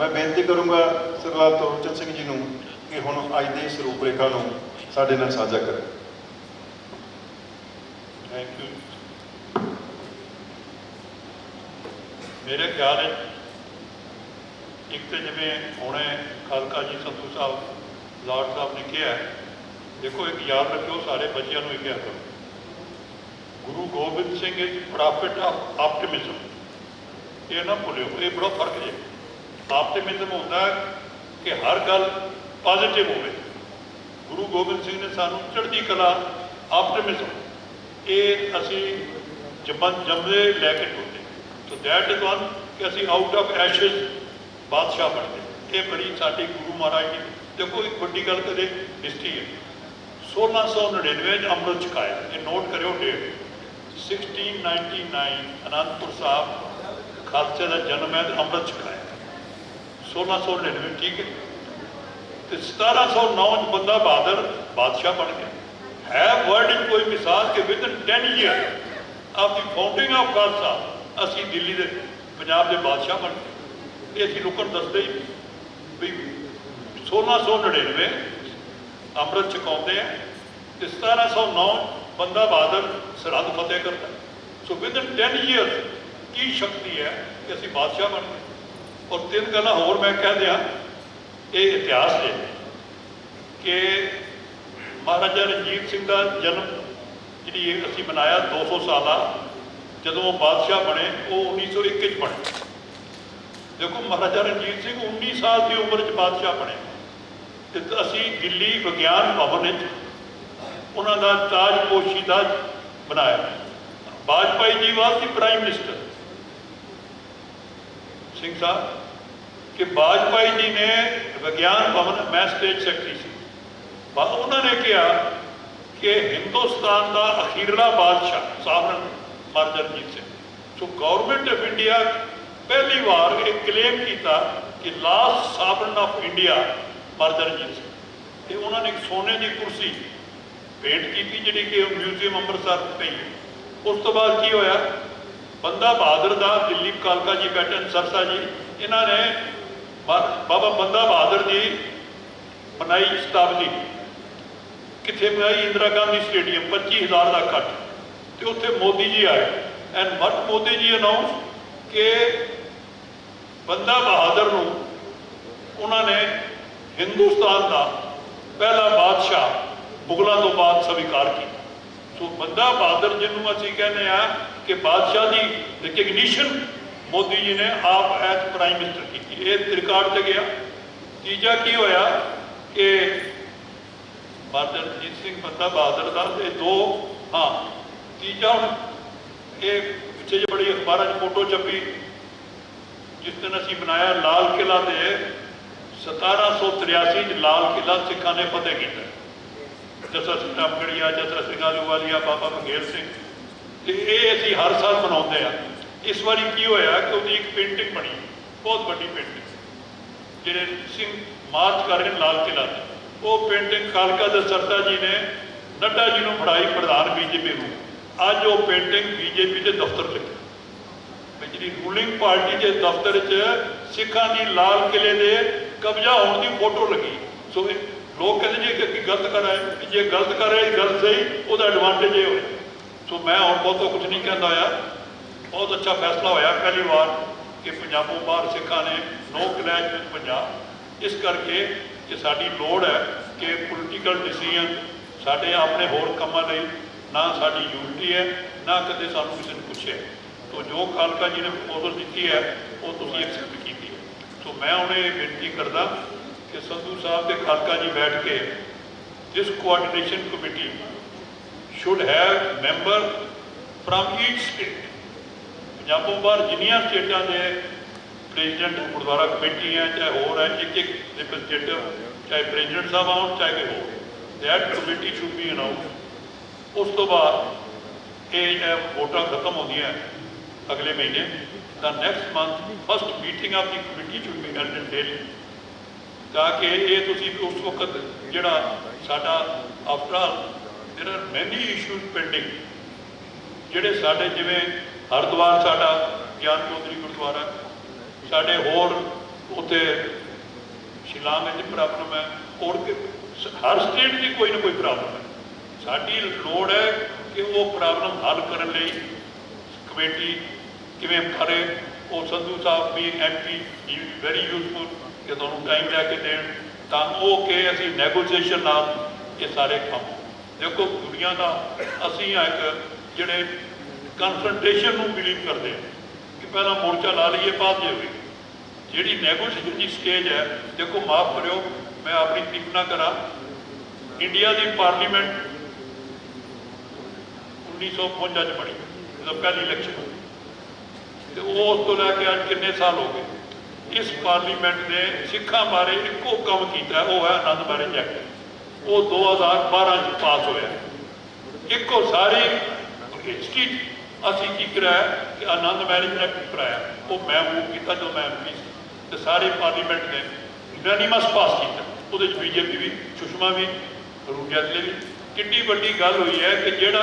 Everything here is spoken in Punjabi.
ਮੈਂ ਬੇਨਤੀ ਕਰੂੰਗਾ ਸਰਦਾਰ ਤੋਰਚਨ ਸਿੰਘ ਜੀ ਨੂੰ ਕਿ ਹੁਣ ਅੱਜ ਦੇ ਇਸ ਰੂਪਰੇਖਾ ਨੂੰ ਸਾਡੇ ਨਾਲ ਸਾਂਝਾ ਕਰੇ। ਥੈਂਕ ਯੂ ਮੇਰੇ ਖਿਆਲ ਹੈ ਇੱਕ ਤੇ ਜਿਵੇਂ ਹੁਣੇ ਖਾਲਕਾ ਜੀ ਸੰਧੂ ਸਾਹਿਬ, ਲਾਰਡ ਸਾਹਿਬ ਨੇ ਕਿਹਾ, ਦੇਖੋ ਇੱਕ ਯਾਦ ਰੱਖਿਓ, ਸਾਰੇ ਬੱਚਿਆਂ ਨੂੰ ਇਹ ਕਿਹਾ ਕਰੋ Guru Gobind Singh is prophet of optimism ਇਹ ਨਾ ਭੁੱਲਿਓ, ਇਹ ਬੜਾ ਫ਼ਰਕ ਹੈ ਆਪਟੀਮਿਜ਼ਮ ਹੁੰਦਾ ਕਿ ਹਰ ਗੱਲ ਪੋਜ਼ਿਟਿਵ ਹੋਵੇ। ਗੁਰੂ ਗੋਬਿੰਦ ਸਿੰਘ ਨੇ ਸਾਨੂੰ ਚੜ੍ਹਦੀ ਕਲਾ ਆਪਟੀਮਿਜ਼ਮ ਇਹ ਅਸੀਂ ਜੰਮਨ ਜੰਮਦੇ ਲੈ ਕੇ ਟੁੱਟੇ। ਸੋ ਦੈਟ ਇਜ਼ ਵਨ ਕਿ ਅਸੀਂ ਆਊਟ ਆਫ ਐਸ਼ਜ਼ ਬਾਦਸ਼ਾਹ ਬਣਦੇ। ਇਹ ਬੜੀ ਸਾਡੀ ਗੁਰੂ ਮਹਾਰਾਜ ਦੀ ਦੇਖੋ, ਇੱਕ ਵੱਡੀ ਗੱਲ ਕਦੇ ਹਿਸਟਰੀ ਹੈ। 1699 ਚ ਅੰਮ੍ਰਿਤ ਛਕਾਇਆ। ਇਹ ਨੋਟ ਕਰਿਓ ਡੇਟ 1699 ਅਨੰਦਪੁਰ ਸਾਹਿਬ ਖਾਲਸੇ ਦਾ ਜਨਮ ਹੈ ਅੰਮ੍ਰਿਤ ਛਕਾਇਆ। 1699, ਠੀਕ ਹੈ ਤੇ 1709 ਚ ਬੰਦਾ ਬਹਾਦਰ ਬਾਦਸ਼ਾਹ ਬਣ ਗਿਆ। ਹੈ ਵਰਡ in ਕੋਈ ਮਿਸਾਲ ਕਿ with in 10 year of the founding of Khalsa ਅਸੀਂ ਦਿੱਲੀ ਦੇ ਪੰਜਾਬ ਦੇ ਬਾਦਸ਼ਾਹ ਬਣ ਗਏ। ਇਹ ਅਸੀਂ ਲੋਕਾਂ ਨੂੰ ਦੱਸਦੇ ਹੀ ਵੀ 1699 ਅੰਮ੍ਰਿਤ ਛਕਾਉਂਦੇ ਆ ਤੇ 1709 ਬੰਦਾ ਬਹਾਦਰ ਸਰਹੱਦ ਫਤਿਹ ਕਰਦਾ। ਸੋ ਵਿਦ ਇਨ 10 ਇਅਰ ਕੀ ਸ਼ਕਤੀ ਹੈ ਕਿ ਅਸੀਂ ਬਾਦਸ਼ਾਹ ਬਣ ਗਏ? ਔਰ ਤਿੰਨ ਗੱਲਾਂ ਹੋਰ ਮੈਂ ਕਹਿ ਦਿਆਂ, ਇਹ ਇਤਿਹਾਸ ਹੈ ਕਿ ਮਹਾਰਾਜਾ ਰਣਜੀਤ ਸਿੰਘ ਦਾ ਜਨਮ ਜਿਹੜੀ ਅਸੀਂ ਮਨਾਇਆ 200 ਸਾਲਾ, ਜਦੋਂ ਉਹ ਬਾਦਸ਼ਾਹ ਬਣੇ, ਉਹ 1901 ਚ ਬਣੇ। ਦੇਖੋ, ਮਹਾਰਾਜਾ ਰਣਜੀਤ ਸਿੰਘ 19 ਸਾਲ ਦੀ ਉਮਰ 'ਚ ਬਾਦਸ਼ਾਹ ਬਣੇ। ਤੇ ਅਸੀਂ ਦਿੱਲੀ ਵਿਗਿਆਨ ਭਵਨ ਵਿੱਚ ਉਹਨਾਂ ਦਾ ਤਾਜਪੋਸ਼ੀ ਦਾ ਬਣਾਇਆ Vajpayee ji was the prime minister Singh Sahib ਕਿ ਬਾਜਪਾਈ ਜੀ ਨੇ ਵਿਗਿਆਨ ਭਵਨ ਮੈਂ ਸਟੇਟ ਸੈਕਟਰੀ ਸੀ। ਬਾ ਉਹਨਾਂ ਨੇ ਕਿਹਾ ਕਿ ਹਿੰਦੁਸਤਾਨ ਦਾ ਅਖੀਰਲਾ ਬਾਦਸ਼ਾਹ sovereign Maharaja Singh so government of India ਪਹਿਲੀ ਵਾਰ ਇਹ ਕਲੇਮ ਕੀਤਾ ਕਿ last sovereign of India Maharaja Singh. ਤੇ ਉਹਨਾਂ ਨੇ ਇੱਕ ਸੋਨੇ ਦੀ ਕੁਰਸੀ ਭੇਂਟ ਕੀਤੀ, ਜਿਹੜੀ ਕਿ ਮਿਊਜ਼ੀਅਮ ਅੰਮ੍ਰਿਤਸਰ ਪਈ ਉਸ ਤੋਂ ਬਾਅਦ ਕੀ ਹੋਇਆ? ਬੰਦਾ ਬਹਾਦਰ ਦਾ, ਦਿੱਲੀਪ ਕਾਲਕਾ ਜੀ ਬੈਠੇ ਸਰਸਾ ਜੀ, ਇਹਨਾਂ ਨੇ ਬਾਬਾ ਬੰਦਾ ਬਹਾਦਰ ਜੀ ਬਣਾਈ ਸ਼ਤਾਬਦੀ। ਕਿੱਥੇ ਬਣਾਈ ਇੰਦਰਾ ਗਾਂਧੀ ਸਟੇਡੀਅਮ 25000 ਦਾ ਇਕੱਠ। ਤੇ ਉੱਥੇ ਮੋਦੀ ਜੀ ਆਏ। And what Modi ji announce ਕਿ ਬੰਦਾ ਬਹਾਦਰ ਨੂੰ ਉਹਨਾਂ ਨੇ ਹਿੰਦੁਸਤਾਨ ਦਾ ਪਹਿਲਾ ਬਾਦਸ਼ਾਹ ਮੁਗਲਾਂ ਤੋਂ ਬਾਅਦ ਸਵੀਕਾਰ ਕੀਤਾ। ਸੋ ਬੰਦਾ ਬਹਾਦਰ ਜਿਹਨੂੰ ਅਸੀਂ ਕਹਿੰਦੇ ਆ ਕਿ ਬਾਦਸ਼ਾਹ ਦੀ ਰਿਕਗਨੀਸ਼ਨ ਮੋਦੀ ਜੀ ਨੇ ਆਪ ਐਜ਼ ਪ੍ਰਾਈਮ ਮਿਨਿਸਟਰ ਕੀਤੀ। ਇਹ ਰਿਕਾਰਡ ਤੇ ਗਿਆ। ਤੀਜਾ ਕੀ ਹੋਇਆ ਕਿ ਮਹਾਰਾਜਾ ਰਣਜੀਤ ਸਿੰਘ ਬੰਦਾ ਬਹਾਦਰ ਦਾ ਤੇ ਦੋ, ਹਾਂ, ਤੀਜਾ ਹੁਣ ਇਹ ਪਿੱਛੇ ਜਿਹੇ ਬੜੀ ਅਖਬਾਰਾਂ 'ਚ ਫੋਟੋ ਛਪੀ। ਜਿਸ ਦਿਨ ਅਸੀਂ ਬਣਾਇਆ ਲਾਲ ਕਿਲਾ ਤੇ 1783 ਚ ਲਾਲ ਕਿਲਾ ਸਿੱਖਾਂ ਨੇ ਫਤਿਹ ਕੀਤਾ। ਜਸਾ ਸਿੰਘ ਰਾਮਗੜੀਆ ਜਸਾ ਸਿੰਘ ਆਲੂਵਾਲੀਆ ਬਾਬਾ ਮੰਗੇਰ ਸਿੰਘ। ਤੇ ਇਹ ਅਸੀਂ ਹਰ ਸਾਲ ਮਨਾਉਂਦੇ ਆ ਇਸ ਵਾਰੀ ਕੀ ਹੋਇਆ ਕਿ ਉਹਦੀ ਇੱਕ ਪੇਂਟਿੰਗ ਬਣੀ, ਬਹੁਤ ਵੱਡੀ ਪੇਂਟਿੰਗ ਜਿਹੜੇ ਸਿੰਘ ਮਾਰਚ ਕਰ ਰਹੇ ਨੇ, ਲਾਲ ਕਿਲਾ ਤੇ। ਉਹ ਪੇਂਟਿੰਗ ਖਾਲਕਾ ਦੇ ਸਰਤਾ ਜੀ ਨੇ, ਨੱਡਾ ਜੀ ਨੂੰ ਫੜਾਈ ਪ੍ਰਧਾਨ ਬੀਜੇਪੀ ਨੂੰ। ਅੱਜ ਉਹ ਪੇਂਟਿੰਗ ਬੀਜੇਪੀ ਦੇ ਦਫ਼ਤਰ 'ਚ ਹੈ ਜਿਹੜੀ ਰੂਲਿੰਗ ਪਾਰਟੀ ਦੇ ਦਫ਼ਤਰ 'ਚ ਸਿੱਖਾਂ ਦੀ ਲਾਲ ਕਿਲੇ ਦੇ ਕਬਜ਼ਾ ਹੋਣ ਦੀ ਫੋਟੋ ਲੱਗੀ। ਸੋ ਲੋਕ ਕਹਿੰਦੇ ਜੀ ਕਿ ਗਲਤ ਕਰ ਆਏ। ਜੇ ਗਲਤ ਕਰ ਰਿਹਾ ਗੱਲ ਸਹੀ, ਉਹਦਾ ਐਡਵਾਂਟੇਜ ਇਹ ਹੋਇਆ। ਸੋ ਮੈਂ ਹੁਣ ਬਹੁਤੋ ਕੁਝ ਨਹੀਂ ਕਹਿੰਦਾ ਆ ਬਹੁਤ ਅੱਛਾ ਫੈਸਲਾ ਹੋਇਆ ਪਹਿਲੀ ਵਾਰ ਕਿ ਪੰਜਾਬੋਂ ਬਾਹਰ ਸਿੱਖਾਂ ਨੇ ਨੋ ਕਲੈਸ਼ ਵਿਦ ਪੰਜਾਬ ਇਸ ਕਰਕੇ ਕਿ ਸਾਡੀ ਲੋੜ ਹੈ ਕਿ ਪੋਲੀਟੀਕਲ ਡਿਸੀਜਨ ਸਾਡੇ ਆਪਣੇ ਹੋਰ ਕੰਮਾਂ ਲਈ ਨਾ ਸਾਡੀ ਯੂਨਿਟੀ ਹੈ, ਨਾ ਕਦੇ ਸਾਨੂੰ ਕਿਸੇ ਨੇ ਪੁੱਛਿਆ ਤੋ ਜੋ ਖਾਲਕਾ ਜੀ ਨੇ ਪ੍ਰਪੋਜ਼ਲ ਦਿੱਤੀ ਹੈ, ਉਹ ਤੁਸੀਂ ਐਕਸੈਪਟ ਕੀਤੀ ਹੈ। ਸੋ ਮੈਂ ਹੁਣ ਇਹ ਬੇਨਤੀ ਕਰਦਾ ਕਿ ਸੰਧੂ ਸਾਹਿਬ ਦੇ ਖਾਲਕਾ ਜੀ ਬੈਠ ਕੇ this coordination committee should have member from each state ਪੰਜਾਬੋਂ ਬਾਹਰ ਜਿੰਨੀਆਂ ਸਟੇਟਾਂ ਦੇ ਪ੍ਰੈਜ਼ੀਡੈਂਟ ਗੁਰਦੁਆਰਾ ਕਮੇਟੀ ਹੈ ਚਾਹੇ ਹੋਰ ਹੈ ਇੱਕ ਇੱਕ ਰਿਪਰੈਜ਼ੈਂਟੇਟਿਵ ਚਾਹੇ ਪ੍ਰੈਜ਼ੀਡੈਂਟ ਸਾਹਿਬ ਆਉਣ ਚਾਹੇ ਕੋਈ ਹੋਰ that committee should be announce ਉਸ ਤੋਂ ਬਾਅਦ ਇਹ ਜਿਹੜਾ ਵੋਟਾਂ ਖਤਮ ਹੁੰਦੀਆਂ ਅਗਲੇ ਮਹੀਨੇ ਤਾਂ next month first meeting of the committee should be held in Delhi ਤਾਂ ਕਿ ਇਹ ਤੁਸੀਂ ਉਸ ਵਕਤ ਜਿਹੜਾ ਸਾਡਾ after all there are many issues pending ਜਿਹੜੇ ਸਾਡੇ ਜਿਵੇਂ ਹਰਿਦੁਆਰ ਸਾਡਾ ਗਿਆਨ ਚੌਧਰੀ ਗੁਰਦੁਆਰਾ ਸਾਡੇ ਹੋਰ ਉੱਥੇ ਸ਼ਿਲਾਂਗ ਵਿੱਚ ਪ੍ਰੋਬਲਮ ਹੈ। ਔਰ ਹਰ ਸਟੇਟ ਦੀ ਕੋਈ ਨਾ ਕੋਈ ਪ੍ਰੋਬਲਮ ਹੈ। ਸਾਡੀ ਲੋੜ ਹੈ ਕਿ ਉਹ ਪ੍ਰੋਬਲਮ ਹੱਲ ਕਰਨ ਲਈ ਕਮੇਟੀ ਕਿਵੇਂ ਕਰੇ। ਉਹ ਸੰਧੂ ਸਾਹਿਬ ਵੀ ਐਮਪੀ ਹੀ ਵੈਰੀ ਯੂਜ਼ਫੁਲ ਕਿ ਤੁਹਾਨੂੰ ਟਾਈਮ ਲੈ ਕੇ ਦੇਣ ਤਾਂ ਉਹ ਕਿ ਅਸੀਂ ਨੈਗੋਸ਼ੀਏਸ਼ਨ ਨਾਲ ਇਹ ਸਾਰੇ ਕੰਮ ਦੇਖੋ, ਦੁਨੀਆ ਦਾ ਅਸੀਂ ਇੱਕ ਜਿਹੜੇ ਕਨਫਰੰਟੇਸ਼ਨ ਨੂੰ ਬਿਲੀਵ ਕਰਦੇ ਹਾਂ ਕਿ ਪਹਿਲਾਂ ਮੋਰਚਾ ਲਾ ਲਈਏ, ਬਾਅਦ ਜੇ ਹੋਵੇ ਜਿਹੜੀ ਨੈਗੋਸ਼ੀਏਸ਼ਨ ਦੀ ਸਟੇਜ ਹੈ, ਦੇਖੋ, ਮਾਫ ਕਰਿਓ, ਮੈਂ ਆਪਣੀ ਟਿੱਪਣਾ ਕਰਾਂ। ਇੰਡੀਆ ਦੀ ਪਾਰਲੀਮੈਂਟ 1955 ਚ ਬਣੀ, ਜਦੋਂ ਪਹਿਲੀ ਇਲੈਕਸ਼ਨ ਹੋਈ। ਤੇ ਉਹ ਉਸ ਤੋਂ ਲੈ ਕੇ ਅੱਜ ਕਿੰਨੇ ਸਾਲ ਹੋ ਗਏ? ਇਸ ਪਾਰਲੀਮੈਂਟ ਨੇ ਸਿੱਖਾਂ ਬਾਰੇ ਇੱਕੋ ਕੰਮ ਕੀਤਾ ਉਹ ਹੈ ਆਨੰਦ ਬਾਰੇ ਐਕਟ ਉਹ 2012 ਚ ਪਾਸ ਹੋਇਆ। ਇੱਕੋ ਸਾਰੀ ਹਿਸਟਰੀ ਅਸੀਂ ਕੀ ਕਰਾਇਆ ਕਿ ਆਨੰਦ ਮੈਰਿਜ ਐਕਟ ਕਰਾਇਆ, ਉਹ ਮੈਂ ਮੂਵ ਕੀਤਾ ਜੋ ਮੈਂ ਐਮਪੀ ਸੀ। ਤੇ ਸਾਰੇ ਪਾਰਲੀਮੈਂਟ ਨੇ ਯੂਨੈਨਿਮਸ ਪਾਸ ਕੀਤਾ। ਉਹਦੇ ਚ ਬੀਜੇਪੀ ਵੀ, ਸੁਸ਼ਮਾ ਵੀ, ਅਰੁਣ ਜੈਤਲੇ ਵੀ। ਕਿੰਨੀ ਵੱਡੀ ਗੱਲ ਹੋਈ ਹੈ ਕਿ ਜਿਹੜਾ